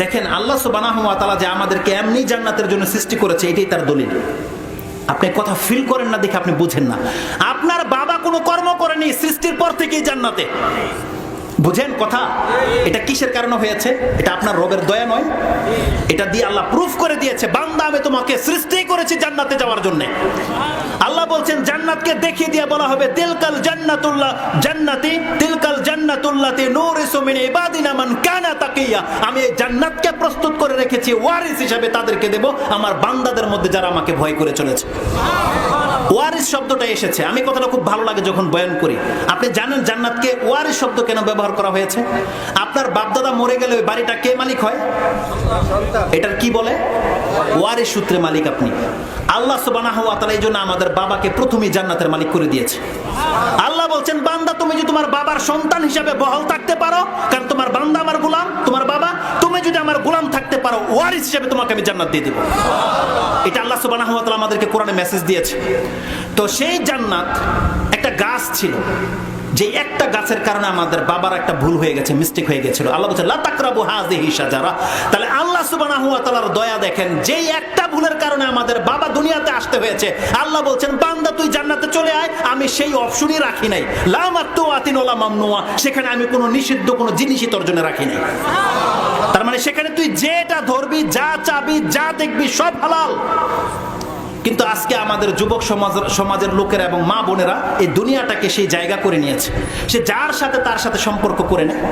দেখেন, আল্লাহ সুবাহ যে আমাদেরকে এমনি জান্নাতের জন্য সৃষ্টি করেছে, এটাই তার দলিল। আপনি কথা ফিল করেন না দেখে আপনি বুঝেন না। আপনার বাবা কোনো কর্ম করেনি সৃষ্টির পর থেকেই জান্নাতে। বুঝেন কথা? এটা কিসের কারণে হয়েছে? এটা আপনার রবের দয়া নয়। এটা দিয়ে আল্লাহ প্রুফ করে দিয়েছে, বান্দা আমি তোমাকে সৃষ্টি করেছি জান্নাতে যাওয়ার জন্য। আল্লাহ বলছেন, জান্নাতকে দেখিয়ে দিয়ে বলা হবে, তিলকাল জান্নাতুল্লাহ, জান্নাতি, তিলকাল জান্নাতুল্লাতি নূরিসু মিন ইবাদিনা মান কানা তাকিয়া। আমি এই জান্নাতকে প্রস্তুত করে রেখেছি, ওয়ারিস হিসাবে তাদেরকে দেব। আমার বান্দাদের মধ্যে যারা আমাকে ভয় করে চলেছে। ওয়ারিস শব্দটা এসেছে। আমি কথাটা খুব ভালো লাগে যখন বয়ান করি। আপনি জানেন জান্নাতকে ওয়ারিস শব্দ কেন ব্যবহার করা হয়েছে? আপনার বাপদাদা মরে গেলে ওই বাড়িটা কে মালিক হয়? এটার কি বলে? ওয়ারিস সূত্রে মালিক আপনি। আল্লাহ সুবহানাহু ওয়া তাআলা এই জন্য আমাদের বাবাকে প্রথমেই জান্নাতের মালিক করে দিয়েছে। আল্লাহ বলছেন, বান্দা, তুমি যদি তোমার বাবার সন্তান হিসাবে বহাল থাকতে পারো, কারণ তোমার বান্দা আমার গোলাম, তোমার বাবা, তুমি যদি আমার গোলাম থাকতে পারো, ওয়ারিস হিসাবে তোমাকে আমি জান্নাত দিয়ে দেবো। এটা আল্লাহ তাআলা আমাদেরকে কোরআনে মেসেজ দিয়েছে। তো সেই জান্নাত একটা গাছ ছিল, যে একটা গাছের কারণে আমাদের বাবার একটা ভুল হয়ে গেছে মিস্টেক হয়ে গেছিল। আল্লাহ বলছে, লা তাকরাবু হাযিহি শাজারা। তাহলে আল্লাহ সুবহানাহু ওয়া তাআলার দয়া দেখেন, যেই একটা ভুলের কারণে আমাদের বাবা দুনিয়াতে আসতে হয়েছে, আল্লাহ বলছেন, বান্দা, তুই জান্নাতে চলে আয়, আমি সেই অপশনই রাখি নাই। লা মাতুআতিন ওয়ালা মামনুয়া, সেখানে আমি কোনো নিষিদ্ধ কোনো জিনিসই তোর জন্য রাখি নাই। তার মানে সেখানে তুই যেটা ধরবি, যা চাবি, যা দেখবি, সব হালাল। কিন্তু আজকে আমাদের যুবক সমাজ, সমাজের লোকেরা এবং মা বোনেরা এই দুনিয়াটাকে সেই জায়গা করে নিয়েছে। সে যার সাথে তার সাথে সম্পর্ক করে নেয়,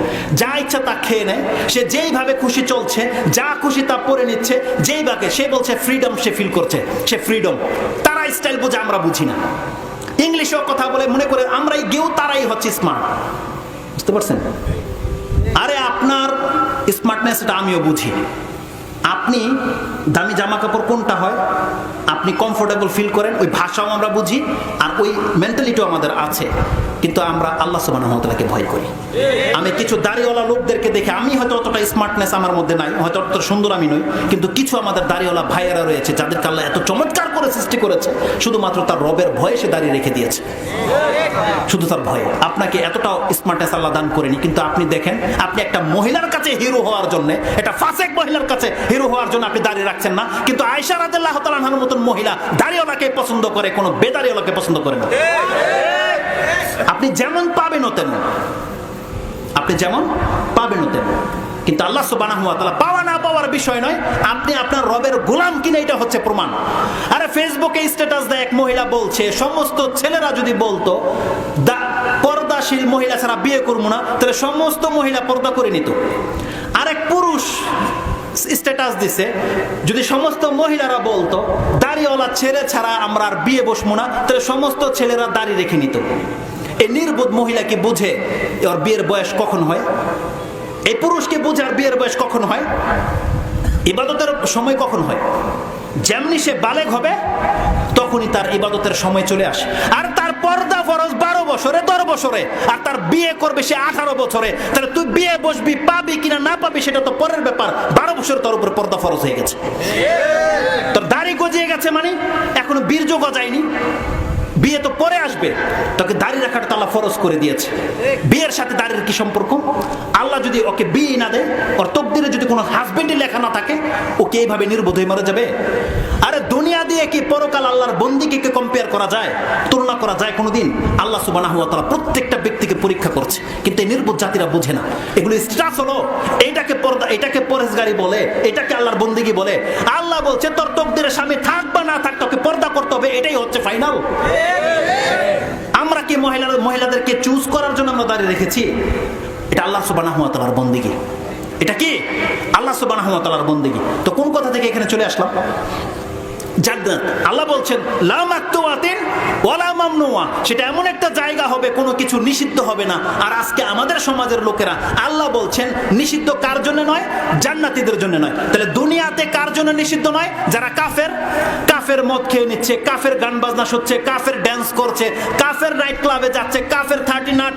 যা ইচ্ছা তা খেয়ে নেয়, সে যেইভাবে খুশি চলছে, যা খুশি তা পরে নিচ্ছে, যেই যেইভাবে সে বলছে ফ্রিডম সে ফিল করছে, সে ফ্রিডম তারা স্টাইল বোঝে আমরা বুঝি না। ইংলিশেও কথা বলে মনে করে আমরাই গেও তারাই হচ্ছে স্মার্ট বুঝতে পারছেন? স্মার্টনেস এটা আমিও বুঝি। আপনি দামি জামা কাপড় কোনটা হয়? আপনি কমফোর্টেবল ফিল করেন, ওই ভাষাও আমরা বুঝি, আর ওই মেন্টালিটিও আমাদের আছে। কিন্তু আমরা আল্লাহ সুবাহকে ভয় করি। আমি কিছু দাড়িওয়ালা লোকদেরকে দেখে, আমি হয়তো অতটা স্মার্টনেস আমার মধ্যে নাই, হয়তো অতটা সুন্দর আমি নই, কিন্তু কিছু আমাদের দাড়িওয়ালা ভাইয়েরা রয়েছে, যাদেরকে আল্লাহ এত চমৎকার করে সৃষ্টি করেছে, শুধুমাত্র তার রবের ভয়ে সে দাঁড়িয়ে রেখে দিয়েছে। শুধু তার ভয়ে। আপনাকে এতটাও স্মার্টনেস আল্লাহ দান করেনি, কিন্তু আপনি দেখেন, আপনি একটা মহিলার কাছে হিরো হওয়ার জন্য একটা ফাসেক মহিলার কাছে হিরো হওয়ার জন্য আপনি দাঁড়িয়ে রাখছেন না, কিন্তু আয়সা রাদিল্লাহ তালাহার মতন মহিলা দাড়িওয়ালাকে পছন্দ করে, কোনো বেদারিওয়ালাকে পছন্দ করে না। আপনি যেমন পাবেন তেমন। আপনি যেমন পাবেন তেমন। কিন্তু আল্লাহ সুবানাহু ওয়া তাআলা পাওয়া না পাওয়ার বিষয় নয়, আপনি আপনার রবের গোলাম কিনা এটা হচ্ছে প্রমাণ। আরে ফেসবুকে স্ট্যাটাস দেয়, এক মহিলা বলছে, সমস্ত ছেলেরা যদি বলতো পর্দাশীল মহিলা ছাড়া বিয়ে করব না, তাহলে সমস্ত মহিলা পর্দা করে নিত। আরেক পুরুষ স্ট্যাটাস দিছে, যদি সমস্ত মহিলারা বলতো, দাড়িওয়ালা ছেলে ছাড়া আমরা আর বিয়ে বসবো না, তাহলে সমস্ত ছেলেরা দাড়ি রেখে নিত। এই নির্বোধ মহিলাকে বুঝে ওর বিয়ের বয়স কখন হয়? এই পুরুষকে বুঝে আর বিয়ের বয়স কখন হয়? ইবাদতের সময় কখন হয়? যেমনি সে বালেগ হবে তখনই তার ইবাদতের সময় চলে আসে। আর তার পর্দা ফরজ বারো বছরে, দশ বছরে। আর তার বিয়ে করবে সে আঠারো বছরে। তাহলে তুই বিয়ে বসবি, পাবি কিনা না পাবি, সেটা তো পরের ব্যাপার। বারো বছর তোর উপর পর্দা ফরজ হয়ে গেছে। তোর দাড়ি গজিয়ে গেছে মানে? এখনও বীর্য গজায়নি। বিয়ে তো পরে আসবে। তোকে দাড়ি রাখাটা তো আল্লাহ ফরজ করে দিয়েছে। বিয়ের সাথে দাড়ির কি সম্পর্ক? আল্লাহ যদি ওকে বিয়ে না দেয়, ওর তকদিরে যদি কোনো হাজবেন্ডই লেখা না থাকে ওকে এইভাবে নির্বোধ হয়ে মারা যাবে? আরে দুনিয়া দিয়ে কি পরকাল আল্লাহর বন্দিকে কম্পেয়ার করা যায়? তুলনা করা যায় কোনোদিন? আল্লাহ সুবাহ প্রত্যেকটা ব্যক্তিকে পরীক্ষা করছে। কিন্তু এই নির্বোধ জাতিরা বোঝে না। এগুলো স্ট্যাটাস হলো। এইটাকে পর্দা এটাকে পরেশগারি বলে, এটাকে আল্লাহর বন্দিগি বলে। আল্লাহ বলছে, তোর তকদিরে স্বামী থাক বা না থাক, তোকে পর্দা করতে হবে। এটাই হচ্ছে ফাইনাল আমরা কি মহিলা মহিলাদেরকে চুজ করার জন্য আমরা দাঁড়িয়ে রেখেছি? এটা আল্লাহ তাআলার বন্দিগি। এটা কি? আল্লাহ তাআলার বন্দিগি। তো কোন কথা থেকে এখানে চলে আসলাম? জান্নাত। আল্লাহ বলছেন ওয়ালা মামনুয়া। সেটা এমন একটা জায়গা হবে, কোনো কিছু নিষিদ্ধ হবে না। আর আজকে আমাদের সমাজের লোকেরা, আল্লাহ বলছেন, নিষিদ্ধ কার জন্য নয়? জান্নাতীদের জন্য নয়। তাহলে দুনিয়াতে কার জন্য নিষিদ্ধ নয়? যারা কাফের কাফের মদ খেয়ে নিচ্ছে, কাফের গান বাজনা শুচ্ছে, কাফের ড্যান্স করছে, কাফের নাইট ক্লাবে যাচ্ছে, কাফের থার্টি নাট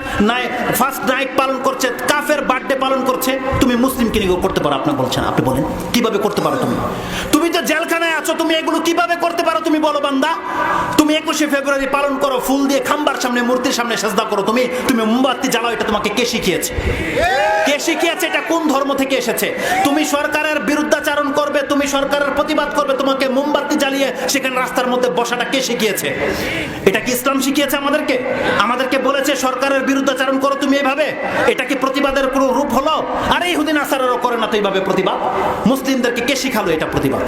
ফার্স্ট নাইট পালন করছে, কাফের বার্থডে পালন করছে। তুমি মুসলিম কিনে করতে পারো, আপনি বলছেন, আপনি বলেন, কীভাবে করতে পারো তুমি? তুমি তো জেলখানায় আছো, তুমি এগুলো কীভাবে করতে পারো তুমি বলো বান্দা। তুমি একুশে ফেব্রুয়ারি পালন করো, ফুল দিয়ে খাম্বার সামনে, মূর্তির সামনে সাজদা করো তুমি। তুমি মোমবাতি জ্বালাও, এটা তোমাকে কে শিখিয়েছে? কে শিখিয়েছে এটা কোন ধর্ম থেকে এসেছে? তুমি সরকারের বিরুদ্ধাচারণ করবে, তুমি সরকারের প্রতিবাদ করবে, তোমাকে মোমবাতি জ্বালিয়ে সেখানে রাস্তার মধ্যে বসাটা কে শিখিয়েছে? এটা কি ইসলাম শিখিয়েছে আমাদেরকে? আমাদেরকে বলেছে, সরকারের বিরুদ্ধাচারণ করো তুমি এভাবে। এটা কি প্রতিবাদের কোনো রূপ হলো? আর এই হুদিন আসারেরও করে না তো এইভাবে প্রতিবাদ। মুসলিমদেরকে কে শিখালো এটা প্রতিবাদ?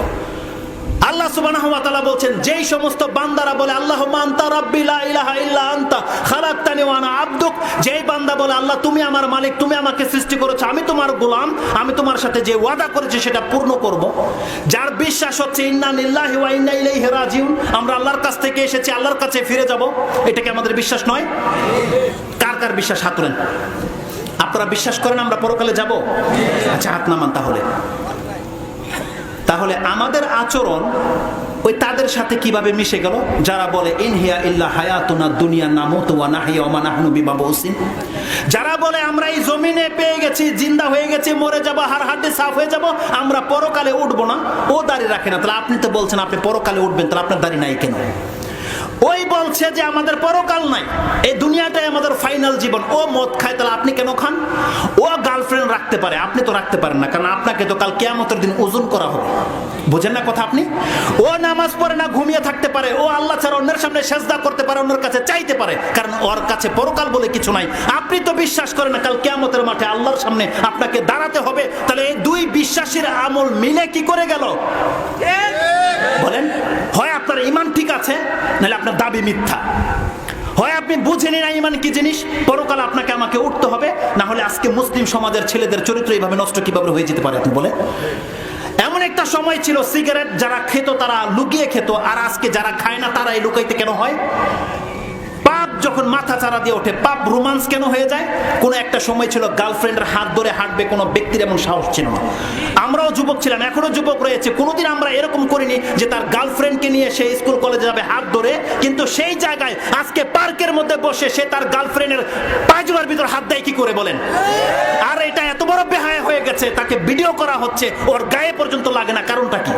আল্লাহ সুবহানাহু ওয়া তাআলা বলছেন, যেই সমস্ত বান্দারা বলে, আল্লাহুম্মা আনতা রাব্বি, লা ইলাহা ইল্লা আনতা খালাকতানি ওয়া আনা আবদুক যেই বান্দা বলে, আল্লাহ, তুমি আমার মালিক, তুমি আমাকে সৃষ্টি করেছ, আমি তোমার গোলাম, আমি তোমার সাথে যে ওয়াদা করেছি সেটা পূর্ণ করব। যার বিশ্বাস হচ্ছে, ইন্না লিল্লাহি ওয়া ইন্না ইলাইহি রাজিউন আমরা আল্লাহর কাছ থেকে এসেছি, আল্লাহর কাছে ফিরে যাব। এটা কি আমাদের বিশ্বাস নয়? কার কার বিশ্বাস? হাত তোলেন। আপনারা বিশ্বাস করেন আমরা পরকালে যাব? আচ্ছা হাত নামান তাহলে। তাহলে আমাদের আচরণ ওই তাদের সাথে কীভাবে মিশে গেল? যারা বলে ইনহিয়া ইল্লা হায়াতুনা দুনিয়া নামো তোয়া নাহিয়া ওমা মা বিবাব যারা বলে, আমরা এই জমিনে পেয়ে গেছি, জিন্দা হয়ে গেছি, মরে যাব, হার হাড্ডি সাফ হয়ে যাব, আমরা পরকালে উঠবো না। ও দাঁড়িয়ে রাখে না। তাহলে আপনি তো বলছেন, আপনি পরকালে উঠবেন, তাহলে আপনার দাঁড়িয়ে নাই কেন? ওই বলছে যে আমাদের পরকাল নাই। এই দুনিয়াটাই আমাদের ফাইনাল জীবন। ও মদ খায়, তাহলে আপনি কেন খান? ও গার্লফ্রেন্ড রাখতে পারে, আপনি তো রাখতে পারেন না, কারণ আপনাকে তো কাল কেয়ামতের দিন ওজন করা হবে। বুঝেন না কথা আপনি? ও নামাজ পড়ে না, ঘুমিয়ে থাকতে পারে। ও আল্লাহ ছাড়া অন্যের সামনে সেজদা করতে পারে, অন্যের কাছে চাইতে পারে। কারণ ওর কাছে পরকাল বলে কিছু নাই। আপনি তো বিশ্বাস করেন না, কাল কেয়ামতের মাঠে আল্লাহর সামনে আপনাকে দাঁড়াতে হবে। তাহলে এই দুই বিশ্বাসের আমল মিলে কি করে গেল? বলেন। হয় আপনার ইমান ঠিক আছে, নাহলে আপনার দাবি মিথ্যা। হয় আপনি বুঝেনি না ইমান কি জিনিস, পরকাল আপনাকে আমাকে উঠতে হবে না হলে আজকে মুসলিম সমাজের ছেলেদের চরিত্র এইভাবে নষ্ট কীভাবে হয়ে যেতে পারে আপনি বলে এমন একটা সময় ছিল সিগারেট যারা খেত তারা লুকিয়ে খেত, আর আজকে যারা খায় না তারা এই লুকাইতে কেন হয়? যখন মাথা চারা দিয়ে ওঠে পাপ রোমান্স কেন হয়ে যায়? কোন একটা সময় ছিল গার্লফ্রেন্ডের হাত ধরে হাঁটবে কোনো ব্যক্তির এমন সাহস ছিল না। আমরাও যুবক ছিলাম, এখনও যুবক রয়েছে। কোনোদিন আমরা এরকম করিনি যে তার গার্লফ্রেন্ডকে নিয়ে সে স্কুল কলেজে যাবে হাত ধরে, কিন্তু সেই জায়গায় আজকে পার্কের মধ্যে বসে সে তার গার্লফ্রেন্ডের পায়জুলার ভিতর হাত দেয়, কি করে বলেন? আর এটা এত বড় বেহায় হয়ে গেছে, তাকে ভিডিও করা হচ্ছে, ওর গায়ে পর্যন্ত লাগে না, কারণটা কি?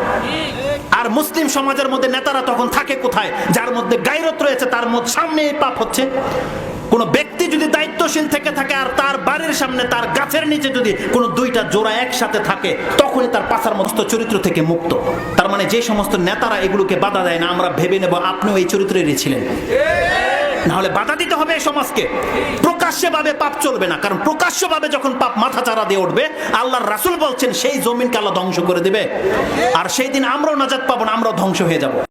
আর মুসলিম সমাজের মধ্যে নেতারা তখন থাকে কোথায়? যার মধ্যে গায়রত রয়েছে, তার মধ্যে সামনে পাপ হচ্ছে কোন ব্যক্তি যদি দায়িত্বশীল থেকে থাকে আর তার বাড়ির সামনে তার গাছের নিচে যদি কোনো দুইটা জোড়া একসাথে থাকে, তখনই তার পাশার মস্ত চরিত্র থেকে মুক্ত। তার মানে যে সমস্ত নেতারা এগুলোকে বাধা দেয় না, আমরা ভেবে নেব আপনিও এই চরিত্রেরই ছিলেন। না হলে বাধা দিতে হবে এই সমাজকে। প্রকাশ্যে ভাবে পাপ চলবে না, কারণ প্রকাশ্য ভাবে যখন পাপ মাথা চারা দিয়ে উঠবে, আল্লাহর রাসুল বলছেন, সেই জমিনকে আল্লাহ ধ্বংস করে দিবে। আর সেই দিন আমরাও নাজাত পাবো না, আমরাও ধ্বংস হয়ে যাব।